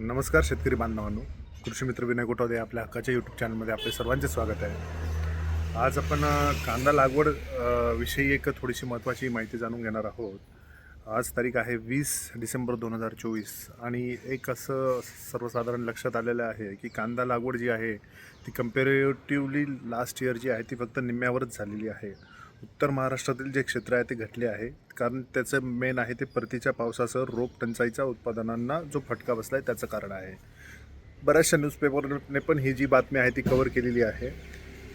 नमस्कार शेतकरी बांधवांनो. कृषी मित्र विनय गोटावदे आपल्या हक्काच्या यूट्यूब चॅनलमध्ये आपले सर्वांचे स्वागत आहे. आज आपण कांदा लागवड विषयी एक थोडीशी महत्त्वाची माहिती जाणून घेणार आहोत. आज तारीख आहे वीस डिसेंबर दोन हजार चोवीस आणि एक असं सर्वसाधारण लक्षात आलेलं आहे की कांदा लागवड जी आहे ती कम्पेरेटिवली लास्ट इयर जी आहे ती फक्त निम्म्यावरच झालेली आहे. उत्तर महाराष्ट्रातील जे क्षेत्र आहे ते घटले आहे. कारण त्याचं मेन आहे ते परतीच्या पावसासह रोप टंचाईच्या उत्पादनांना जो फटका बसला आहे त्याचं कारण आहे. बऱ्याचशा न्यूजपेपरने पण ही जी बातमी आहे ती कवर केलेली आहे.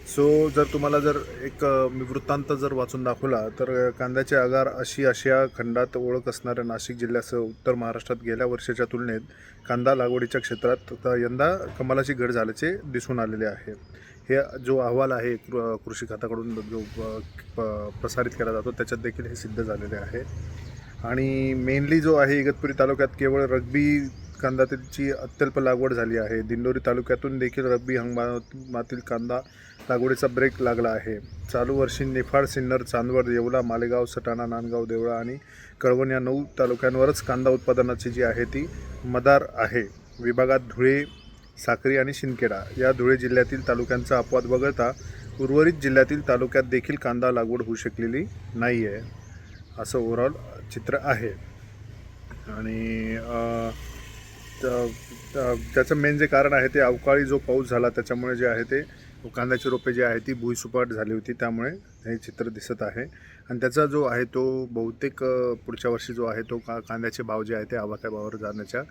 सो जर तुम्हाला जर एक मी वृत्तांत जर वाचून दाखवला तर कांद्याचे आगार अशी आशिया खंडात ओळख असणाऱ्या नाशिक जिल्ह्यासह उत्तर महाराष्ट्रात गेल्या वर्षाच्या तुलनेत कांदा लागवडीच्या क्षेत्रात यंदा कमालाची घट झाल्याचे दिसून आलेले आहे. हे जो अहवाल आहे कृ- कृषी खात्याकडून जो प- प्रसारित केला जातो त्याच्यात देखील हे सिद्ध झालेले आहे. आणि मेनली जो आहे इगतपुरी तालुक्यात केवळ रग्बी कांदाची अत्यल्प लागवड झाली आहे. दिंडोरी तालुक्यातून देखील रब्बी हंगामातील कांदा लागवडीचा ब्रेक लागला आहे. चालू वर्षी निफाड सिन्नर चांदवड येवला मालेगाव सटाणा नांदगाव देवळा आणि कळवण या नऊ तालुक्यांवरच कांदा उत्पादनाची जी आहे ती मदार आहे. विभागात धुळे साक्री आणि शिंदखेडा या धुळे जिल्ह्यातील तालुक्यांचा अपवाद वगळता उर्वरित जिल्ह्यातील तालुक्यात देखील कांदा लागवड होऊ शकलेली नाही आहे असं ओव्हरऑल चित्र आहे. आणि त्याचं मेन जे कारण आहे ते अवकाळी जो पाऊस झाला त्याच्यामुळे जे आहे ते कांद्याची रोपे जी आहे ती भुईसुपाट झाली होती त्यामुळे हे चित्र दिसत आहे. आणि त्याचा जो आहे तो बहुतेक पुढच्या वर्षी जो आहे तो का कांद्याचे भाव जे आहे ते आवाक्या भावावर जाण्याच्या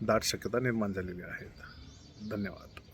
दाट शक्यता निर्माण झालेली आहेत. धन्यवाद.